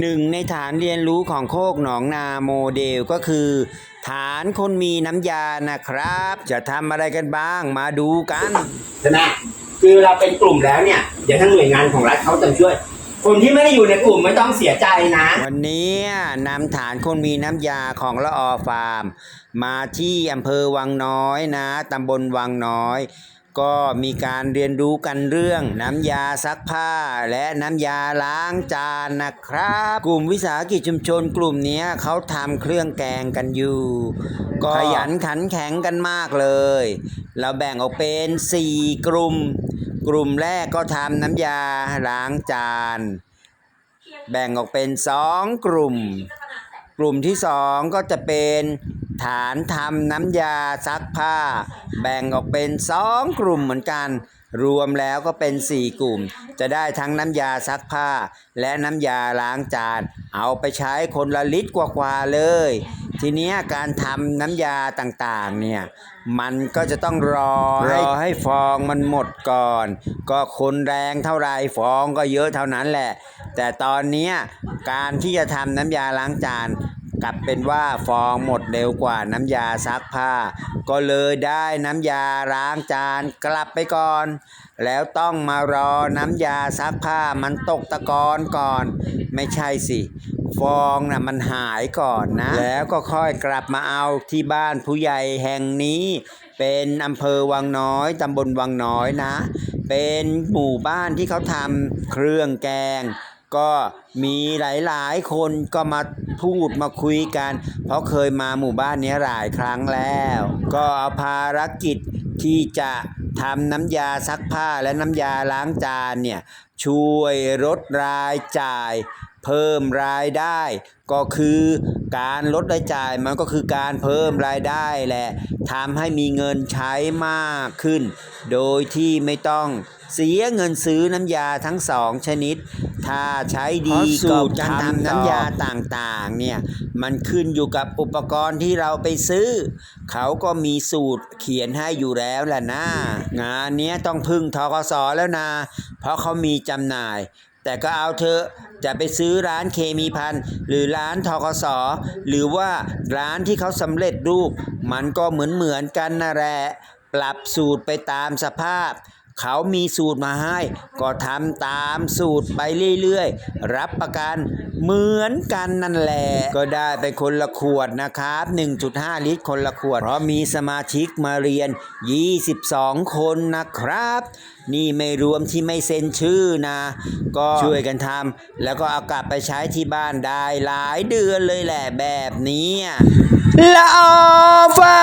หนึ่งในฐานเรียนรู้ของโคกหนองนาโมเดลก็คือ ฐานคนมีน้ำยานะครับ จะทำอะไรกันบ้างมาดูกันใช่ไหมคือเราเป็นกลุ่มแล้วเนี่ย เดี๋ยวทางหน่วยงานของรัฐเขาจะช่วย คนที่ไม่ได้อยู่ในกลุ่มไม่ต้องเสียใจนะ วันนี้นำฐานคนมีน้ำยาของละออฟาร์ม มาที่อำเภอวังน้อยนะตำบลวังน้อย ก็มีการเรียนรู้กันเรื่องน้ำยาซักผ้า และน้ำยาล้างจานนะครับ กลุ่มวิสาหกิจชุมชนกลุ่มนี้เขาทำเครื่องแกงกันอยู่ก็ขยันขันแข็งกันมากเลย เราแบ่งออกเป็น 4 กลุ่ม กลุ่มแรกก็ทำน้ำยาล้างจาน แบ่งออกเป็นสองกลุ่ม กลุ่มที่สองก็จะเป็น ฐานทำน้ำยาซักผ้า แบ่งออกเป็นสองกลุ่มเหมือนกัน รวมแล้วก็เป็นสี่กลุ่ม จะได้ทั้งน้ำยาซักผ้า และน้ำยาล้างจาน เอาไปใช้คนละลิตรกว่าๆเลย ทีเนี้ยการทำน้ำยาต่างๆเนี่ยมันก็จะต้องรอให้รอให้ฟองมันหมดก่อน ก็คนแรงเท่าไรฟองก็เยอะเท่านั้นแหละ แต่ตอนเนี้ยการที่จะทำน้ำยาล้างจาน กลับเป็นว่าฟองหมดเร็วกว่าน้ำยาซักผ้า ก็เลยได้น้ำยาล้างจานกลับไปก่อน แล้วต้องมารอน้ำยาซักผ้ามันตกตะกอนก่อน ไม่ใช่สิฟองน่ะมันหายก่อนนะ แล้วก็ค่อยกลับมาเอาที่บ้านผู้ใหญ่แห่งนี้ เป็นอำเภอวังน้อยตำบลวังน้อยนะ เป็นหมู่บ้านที่เขาทำเครื่องแกง ก็มีหลายๆ คนก็มาพูดมาคุยกัน เพราะเคยมาหมู่บ้านนี้หลายครั้งแล้ว ก็เอาภารกิจที่จะทำน้ำยาซักผ้าและน้ำยาล้างจานเนี่ยช่วยลดรายจ่าย เพิ่มรายได้ ก็คือการลดรายจ่ายมันก็คือการเพิ่มรายได้แหละทำให้มีเงินใช้มากขึ้น โดยที่ไม่ต้องเสียเงินซื้อน้ำยาทั้งสองชนิด ถ้าใช้ดีก็การทำน้ำยาต่างๆเนี่ยมันขึ้นอยู่กับอุปกรณ์ที่เราไปซื้อ เขาก็มีสูตรเขียนให้อยู่แล้วแหละนะงานนี้ต้องพึ่งทกสแล้วนะ เพราะเขามีจำหน่าย แต่ก็เอาเถอะจะไปซื้อร้านเคมีพันหรือร้านทกสหรือว่าร้านที่เขาสำเร็จรูป มันก็เหมือนเหมือนกันนะแหละปรับสูตรไปตามสภาพ เขามีสูตรมาให้ ก็ทำตามสูตรไปเรื่อยๆ รับประกันเหมือนกันนั่นแหละ ก็ได้ไปคนละขวดนะครับ 1.5 ลิตรคนละขวด เพราะมีสมาชิกมาเรียน 22 คนนะครับ นี่ไม่รวมที่ไม่เซ็นชื่อนะ ก็ช่วยกันทำแล้วก็เอากลับไปใช้ที่บ้านได้หลายเดือนเลยแหละแบบนี้ละออฟา